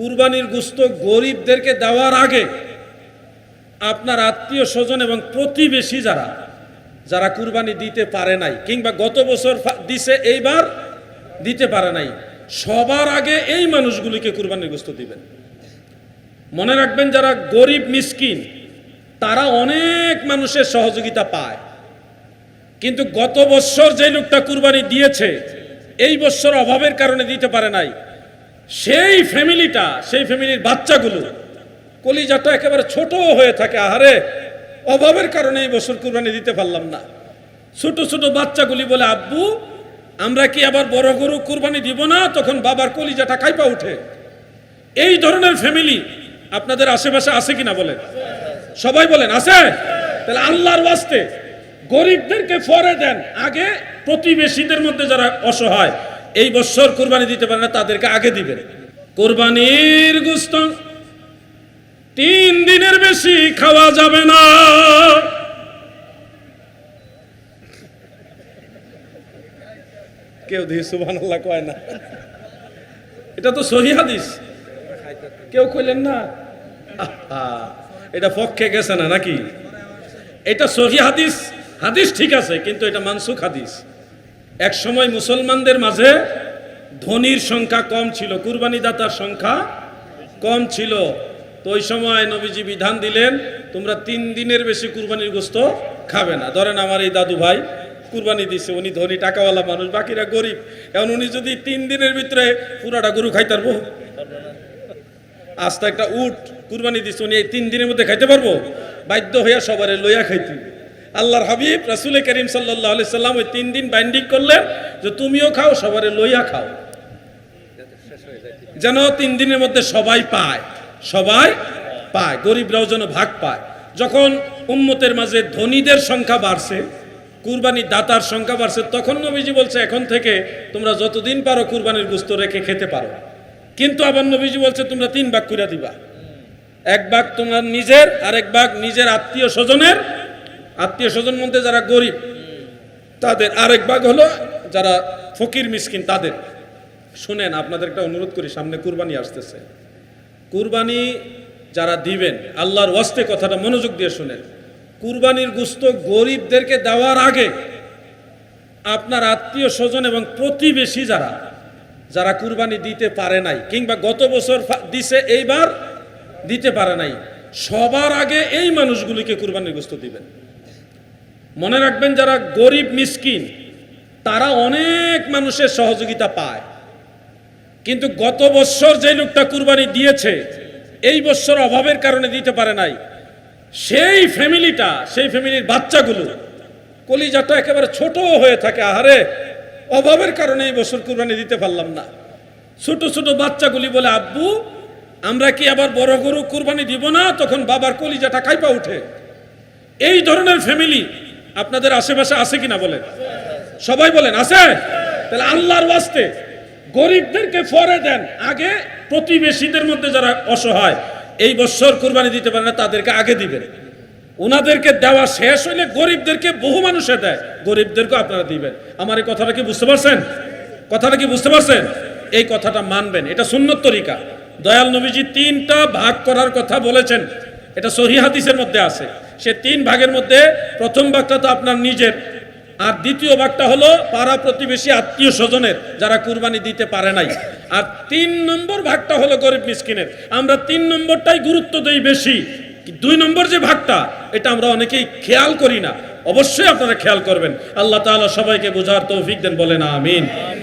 কুরবানির গুস্ত গরিবদেরকে দেওয়ার আগে আপনার আত্মীয় স্বজন এবং প্রতিবেশী যারা যারা কুরবানি দিতে পারে নাই, কিংবা গত বছর দিছে, এইবার দিতে পারে নাই, সবার আগে এই মানুষগুলিকে কুরবানির গুস্ত দিবেন। মনে রাখবেন যারা গরিব মিসকিন, তারা অনেক মানুষের সহযোগিতা পায়। কিন্তু গত বছর যে লোকটা কুরবানি দিয়েছে, এই বছর অভাবের কারণে দিতে পারে নাই সেই ফ্যামিলিটা, সেই ফ্যামিলির বাচ্চাগুলো কলিজাটা একেবারে ছোট হয়ে থাকে। আহারে, অভাবের কারণে এই বছর কুরবানি দিতে পারলাম না। ছোট ছোট বাচ্চাগুলি বলে, আব্বু, আমরা কি আবার বড় গরু কুরবানি দিব না? তখন বাবার কলিজাটা কাইপা উঠে। এই ধরনের ফ্যামিলি আপনাদের আশেপাশে আছে কিনা বলেন? সবাই বলেন, আছে? তাহলে আল্লাহর ওয়াস্তে গরিবদেরকে ফরে দেন। আগে প্রতিবেশীদের মধ্যে যারা অসহায় এই বছর কোরবানি দিতে পারে না, তাদেরকে আগে দিবেন কোরবানির গুস্ত তিন দিনের বেশি খাওয়া যাবে না। কেউ দিয়ে সুবহান কয় না। এটা তো সহি হাদিস। কেউ কইলেন না? এটা পক্ষে গেছে না নাকি? এটা সহি হাদিস হাদিস ঠিক আছে, কিন্তু এটা মানসুখ হাদিস। এক সময় মুসলমানদের মাঝে ধনির সংখ্যা কম ছিল কুরবানি দাতার সংখ্যা কম ছিল। তো ওই সময় নবীজি বিধান দিলেন, তোমরা তিন দিনের বেশি কুরবানির গোস্ত খাবে না। ধরেন আমার এই দাদু ভাই কুরবানি দিছে, উনি ধনী, টাকাওয়ালা মানুষ, বাকিরা গরিব। এখন উনি যদি তিন দিনের ভিতরে পুরাটা গরু খাইতে পারব? আস্তে একটা উট কুরবানি দিছে, উনি এই তিন দিনের মধ্যে খাইতে পারব? বাধ্য হইয়া সবারে লইয়া খাইতে আল্লাহর হাবিব, রাসুল করিম সাল্লাহ আলি সাল্লাম ওই তিন দিন বাইন্ডিং করলেন যে তুমিও খাও, সবারে লইয়া খাও। যেন তিন দিনের মধ্যে সবাই পায় সবাই পায়, গরিবরাও যেন ভাগ পায়। যখন উম্মতের মাঝে ধনীদের সংখ্যা বাড়ছে, কুরবানি দাতার সংখ্যা বাড়ছে, তখন নবীজি বলছে, এখন থেকে তোমরা যতদিন পারো কুরবানির গুস্ত রেখে খেতে পারো। কিন্তু আবার নবীজি বলছে, তোমরা তিন ভাগ করে দিবা। এক ভাগ তোমার নিজের আর এক ভাগ নিজের আত্মীয় স্বজনের আত্মীয় স্বজন মধ্যে যারা গরিব, তাদের আরেক ভাগ হলো যারা ফকির, মিসকিন, তাদের। শুনেন, আপনাদের একটা অনুরোধ করি, সামনে কুরবানি আসতেছে। কুরবানি যারা দিবেন, আল্লাহর ওয়াস্তে কথাটা মনোযোগ দিয়ে শুনেন। কুরবানির গুস্ত গরিবদেরকে দেওয়ার আগে আপনার আত্মীয় স্বজন এবং প্রতিবেশী যারা যারা কুরবানি দিতে পারে নাই, কিংবা গত বছর দিছে, এইবার দিতে পারে নাই, সবার আগে এই মানুষগুলিকে কুরবানির গুস্ত দিবেন। মনে রাখবেন, যারা গরিব, মিসকিন, তারা অনেক মানুষের সহযোগিতা পায়। কিন্তু গত বছর যে লোকটা কুরবানি দিয়েছে, এই বছর অভাবের কারণে দিতে পারে নাই। সেই ফ্যামিলিটা, সেই ফ্যামিলির বাচ্চাগুলো কলিজাটা একেবারে ছোট হয়ে থাকে। আহারে, অভাবের কারণে এই বছর কুরবানি দিতে পারলাম না। ছোট ছোট বাচ্চাগুলি বলে, আব্বু, আমরা কি আবার বড় গরু কুরবানি দিব না? তখন বাবার কলিজাটা কাইপা উঠে। এই ধরনের ফ্যামিলি আপনাদের আশেপাশে আছে কিনা বলেন? সবাই বলেন, আছে? তাহলে আল্লাহর ওয়াস্তে গরিবদেরকে ফরে দেন। আগে প্রতিবেশীদের মধ্যে যারা অসহায়, এই বছর কুরবানি দিতে পারে না, তাদেরকে আগে দিবেন। ওনাদেরকে দেওয়া শেষ হইলে গরিবদেরকে বহু মানুষে দেয়। গরিবদেরকে আপনারা দিবেন। আমার এই কথাটা কি বুঝতে পারছেন? কথাটা কি বুঝতে পারছেন? এই কথাটা মানবেন। এটা সুন্নত তরিকা। দয়াল নবীজি তিনটা ভাগ করার কথা বলেছেন। এটা সহি হাদিসের মধ্যে আছে। সে তিন ভাগের মধ্যে প্রথম ভাগটা তো আপনার নিজের। আর দ্বিতীয় ভাগটা হলো পাড়া প্রতিবেশী আত্মীয় স্বজনের, যারা কুরবানি দিতে পারে নাই। আর তিন নম্বর ভাগটা হলো গরিব মিসকিনের। আমরা তিন নম্বরটাই গুরুত্ব দিই বেশি। দুই নম্বর যে ভাগটা, এটা আমরা অনেকেই খেয়াল করি না। অবশ্যই আপনারা খেয়াল করবেন। আল্লাহ তাআলা সবাইকে বোঝার তৌফিক দেন, বলেন আমিন।